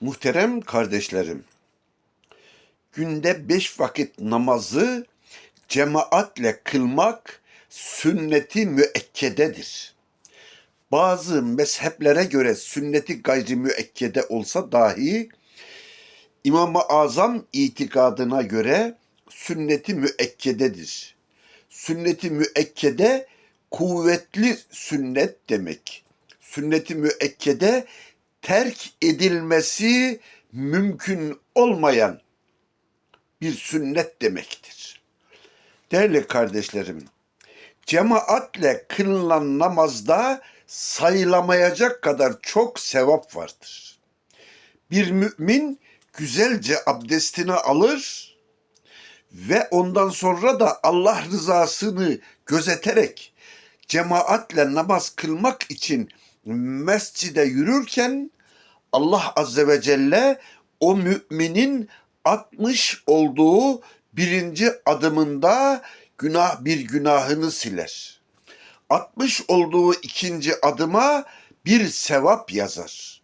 Muhterem kardeşlerim, günde beş vakit namazı cemaatle kılmak sünneti müekkededir. Bazı mezheplere göre sünneti gayri müekkede olsa dahi İmam-ı Azam itikadına göre sünneti müekkededir. Sünneti müekkede kuvvetli sünnet demek. Sünneti müekkede terk edilmesi mümkün olmayan bir sünnet demektir. Değerli kardeşlerim, cemaatle kılınan namazda sayılamayacak kadar çok sevap vardır. Bir mümin güzelce abdestini alır ve ondan sonra da Allah rızasını gözeterek cemaatle namaz kılmak için mescide yürürken Allah Azze ve Celle o müminin atmış olduğu birinci adımında günah bir günahını siler. Atmış olduğu ikinci adıma bir sevap yazar.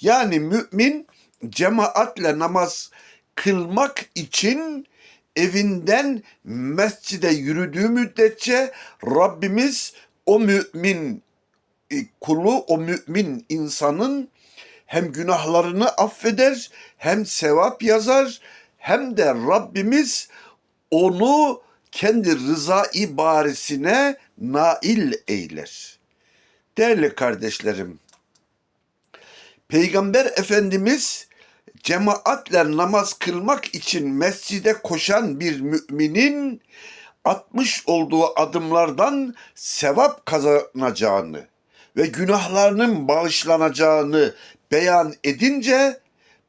Yani mümin cemaatle namaz kılmak için evinden mescide yürüdüğü müddetçe Rabbimiz o mümin kulu, o mümin insanın hem günahlarını affeder, hem sevap yazar, hem de Rabbimiz onu kendi rıza ibaresine nail eyler. Değerli kardeşlerim, Peygamber Efendimiz cemaatle namaz kılmak için mescide koşan bir müminin atmış olduğu adımlardan sevap kazanacağını ve günahlarının bağışlanacağını beyan edince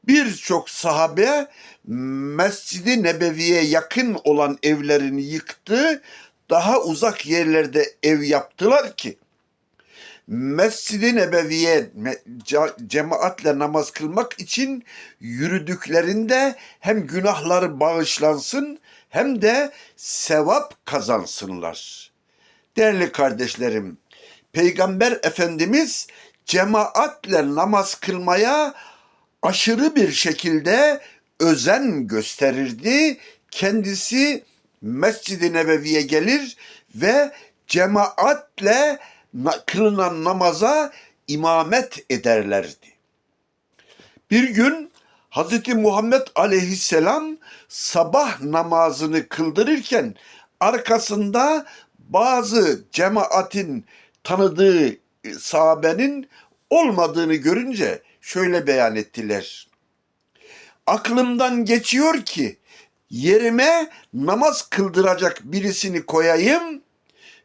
birçok sahabe Mescid-i Nebevi'ye yakın olan evlerini yıktı, daha uzak yerlerde ev yaptılar ki Mescid-i Nebevi'ye cemaatle namaz kılmak için yürüdüklerinde hem günahları bağışlansın hem de sevap kazansınlar. Değerli kardeşlerim, Peygamber Efendimiz cemaatle namaz kılmaya aşırı bir şekilde özen gösterirdi. Kendisi Mescid-i Nebevi'ye gelir ve cemaatle kılınan namaza imamet ederlerdi. Bir gün Hz. Muhammed aleyhisselam sabah namazını kıldırırken arkasında bazı cemaatin tanıdığı sahabenin olmadığını görünce şöyle beyan ettiler. Aklımdan geçiyor ki yerime namaz kıldıracak birisini koyayım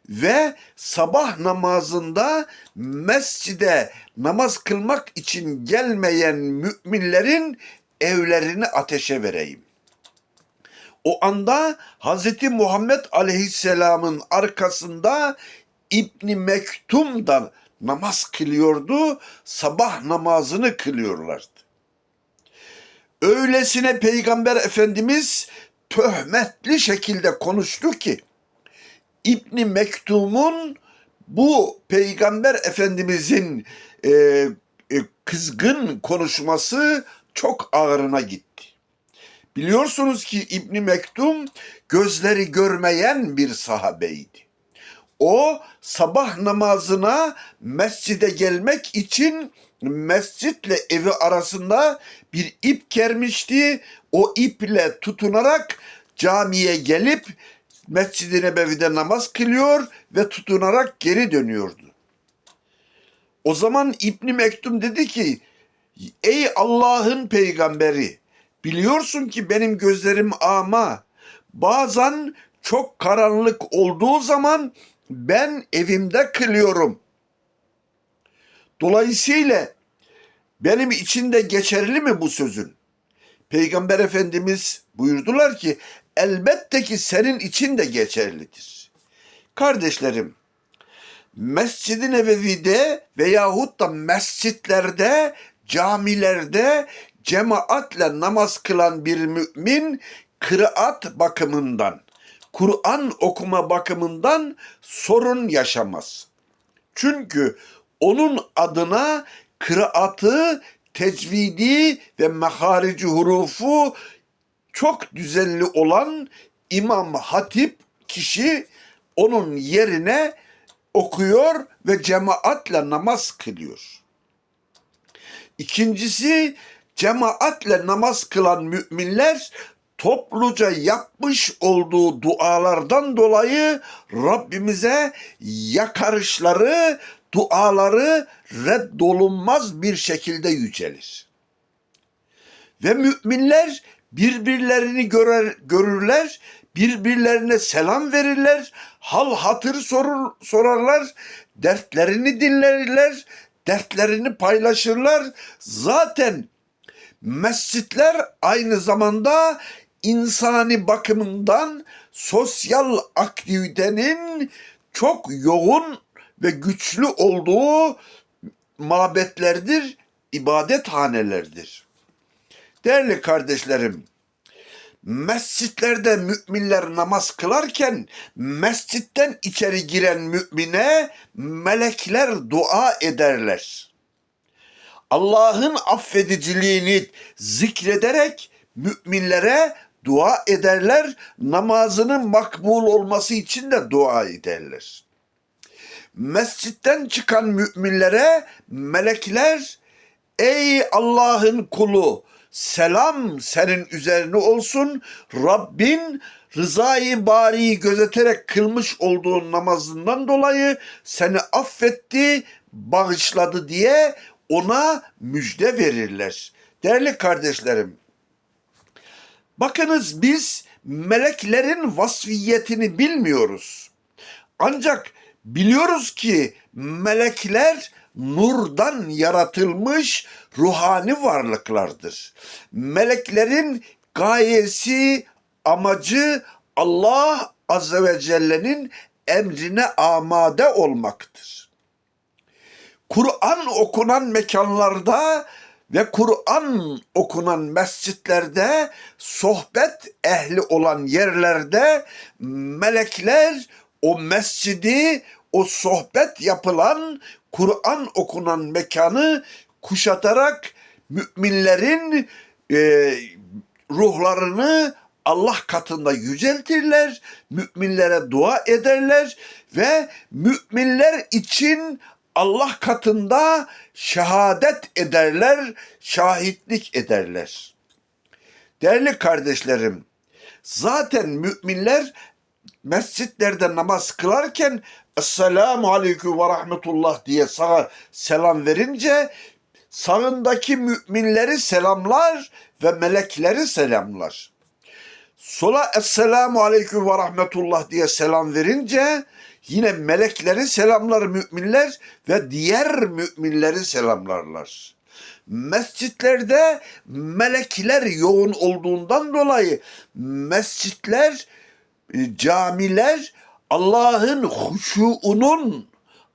ve sabah namazında mescide namaz kılmak için gelmeyen müminlerin evlerini ateşe vereyim. O anda Hz. Muhammed Aleyhisselam'ın arkasında İbni Mektum da namaz kılıyordu, sabah namazını kılıyorlardı. Öylesine Peygamber Efendimiz töhmetli şekilde konuştu ki, İbni Mektum'un bu Peygamber Efendimizin e, e, kızgın konuşması çok ağırına gitti. Biliyorsunuz ki İbni Mektum gözleri görmeyen bir sahabeydi. O sabah namazına mescide gelmek için mescitle evi arasında bir ip kermişti. O iple tutunarak camiye gelip Mescid-i Nebevi'de namaz kılıyor ve tutunarak geri dönüyordu. O zaman İbni Mektum dedi ki, ey Allah'ın peygamberi, biliyorsun ki benim gözlerim ama, bazen çok karanlık olduğu zaman ben evimde kılıyorum. Dolayısıyla benim için de geçerli mi bu sözün? Peygamber Efendimiz buyurdular ki elbette ki senin için de geçerlidir. Kardeşlerim, Mescid-i Nebevi'de veyahut da mescitlerde, camilerde cemaatle namaz kılan bir mümin kıraat bakımından, Kur'an okuma bakımından sorun yaşamaz. Çünkü onun adına kıraatı tecvidi ve meharici hurufu çok düzenli olan İmam Hatip kişi onun yerine okuyor ve cemaatle namaz kılıyor. İkincisi cemaatle namaz kılan müminler topluca yapmış olduğu dualardan dolayı Rabbimize yakarışları, duaları reddolunmaz bir şekilde yücelir. Ve müminler birbirlerini görer, görürler, birbirlerine selam verirler, hal hatır sorur, sorarlar, dertlerini dinlerler, dertlerini paylaşırlar. Zaten mescitler aynı zamanda insani bakımından sosyal aktivitenin çok yoğun ve güçlü olduğu mabetlerdir, ibadethanelerdir. Değerli kardeşlerim, mescitlerde müminler namaz kılarken mescitten içeri giren mümine melekler dua ederler. Allah'ın affediciliğini zikrederek müminlere dua ederler. Namazının makbul olması için de dua ederler. Mescitten çıkan müminlere melekler ey Allah'ın kulu selam senin üzerine olsun. Rabbin rızayı bariyi gözeterek kılmış olduğun namazından dolayı seni affetti, bağışladı diye ona müjde verirler. Değerli kardeşlerim, bakınız biz meleklerin vasfiyetini bilmiyoruz. Ancak biliyoruz ki melekler nurdan yaratılmış ruhani varlıklardır. Meleklerin gayesi, amacı Allah Azze ve Celle'nin emrine amade olmaktır. Kur'an okunan mekanlarda ve Kur'an okunan mescitlerde, sohbet ehli olan yerlerde melekler o mescidi, o sohbet yapılan, Kur'an okunan mekanı kuşatarak müminlerin e, ruhlarını Allah katında yüceltirler, müminlere dua ederler ve müminler için Allah katında şehadet ederler, şahitlik ederler. Değerli kardeşlerim, zaten müminler mescitlerde namaz kılarken Esselamu Aleyküm ve Rahmetullah diye sağa selam verince sağındaki müminleri selamlar ve melekleri selamlar. Sola Esselamu Aleyküm ve Rahmetullah diye selam verince yine melekleri selamlar müminler ve diğer müminleri selamlarlar. Mescitlerde melekler yoğun olduğundan dolayı mescitler, e, camiler Allah'ın huşuunun,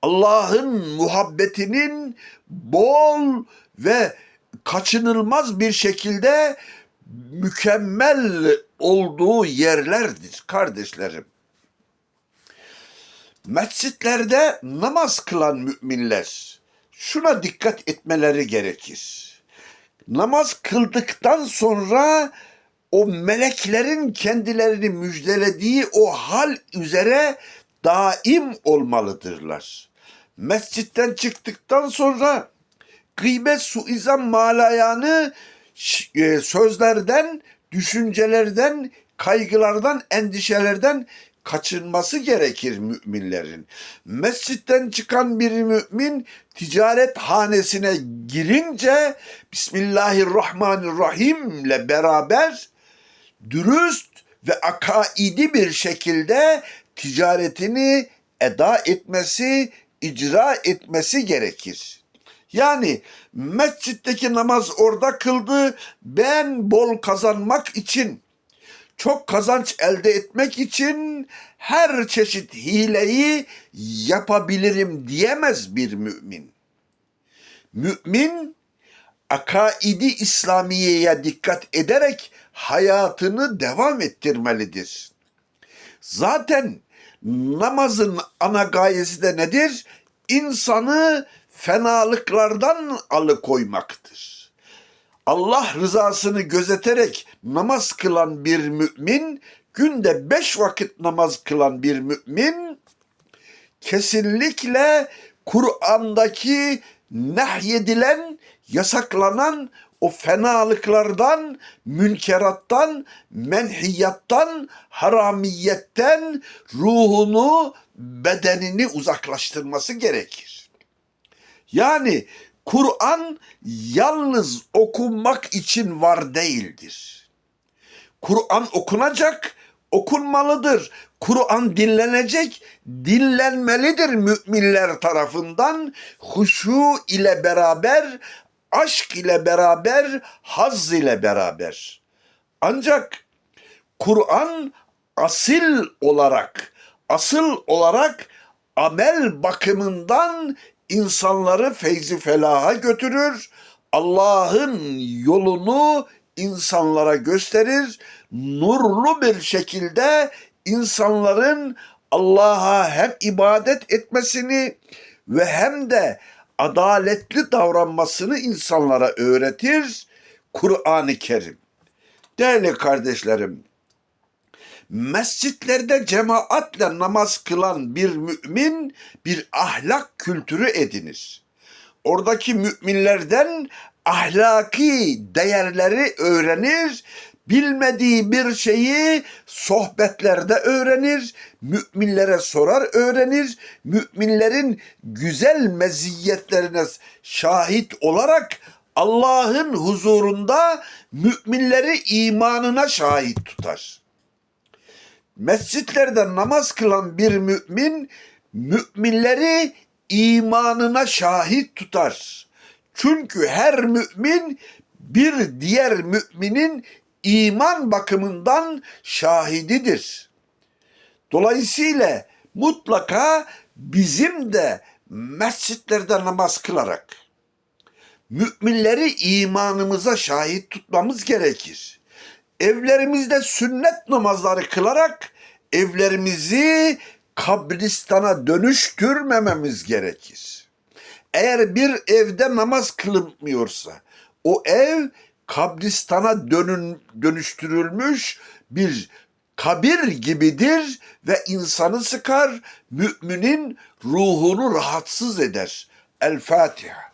Allah'ın muhabbetinin bol ve kaçınılmaz bir şekilde mükemmel olduğu yerlerdir kardeşlerim. Mescitlerde namaz kılan müminler şuna dikkat etmeleri gerekir. Namaz kıldıktan sonra o meleklerin kendilerini müjdelediği o hal üzere daim olmalıdırlar. Mescitten çıktıktan sonra gıybet, suizan, malayanı e, sözlerden, düşüncelerden, kaygılardan, endişelerden kaçınması gerekir müminlerin. Mescitten çıkan bir mümin ticaret hanesine girince Bismillahirrahmanirrahim ile beraber dürüst ve akaidi bir şekilde ticaretini eda etmesi, icra etmesi gerekir. Yani mescitteki namaz orada kıldı. Ben bol kazanmak için, çok kazanç elde etmek için her çeşit hileyi yapabilirim diyemez bir mümin. Mümin akaidi İslamiye'ye dikkat ederek hayatını devam ettirmelidir. Zaten namazın ana gayesi de nedir? İnsanı fenalıklardan alıkoymaktır. Allah rızasını gözeterek namaz kılan bir mümin, günde beş vakit namaz kılan bir mümin, kesinlikle Kur'an'daki nehyedilen, yasaklanan o fenalıklardan, münkerattan, menhiyattan, haramiyetten ruhunu, bedenini uzaklaştırması gerekir. Yani Kur'an yalnız okunmak için var değildir. Kur'an okunacak, okunmalıdır. Kur'an dinlenecek, dinlenmelidir müminler tarafından. Huşu ile beraber, aşk ile beraber, haz ile beraber. Ancak Kur'an asil olarak, asıl olarak amel bakımından insanları feyzi felaha götürür. Allah'ın yolunu insanlara gösterir. Nurlu bir şekilde insanların Allah'a hem ibadet etmesini ve hem de adaletli davranmasını insanlara öğretir Kur'an-ı Kerim. Değerli kardeşlerim, mescitlerde cemaatle namaz kılan bir mümin bir ahlak kültürü edinir. Oradaki müminlerden ahlaki değerleri öğrenir, bilmediği bir şeyi sohbetlerde öğrenir, müminlere sorar öğrenir, müminlerin güzel meziyetlerine şahit olarak Allah'ın huzurunda müminleri imanına şahit tutar mescitlerde namaz kılan bir mümin müminleri imanına şahit tutar. Çünkü her mümin bir diğer müminin iman bakımından şahididir. Dolayısıyla mutlaka bizim de mescitlerde namaz kılarak müminleri imanımıza şahit tutmamız gerekir evlerimizde sünnet namazları kılarak evlerimizi kabristana dönüştürmememiz gerekir. Eğer bir evde namaz kılınmıyorsa o ev kabristana dönün, dönüştürülmüş bir kabir gibidir ve insanı sıkar, müminin ruhunu rahatsız eder. El Fatiha.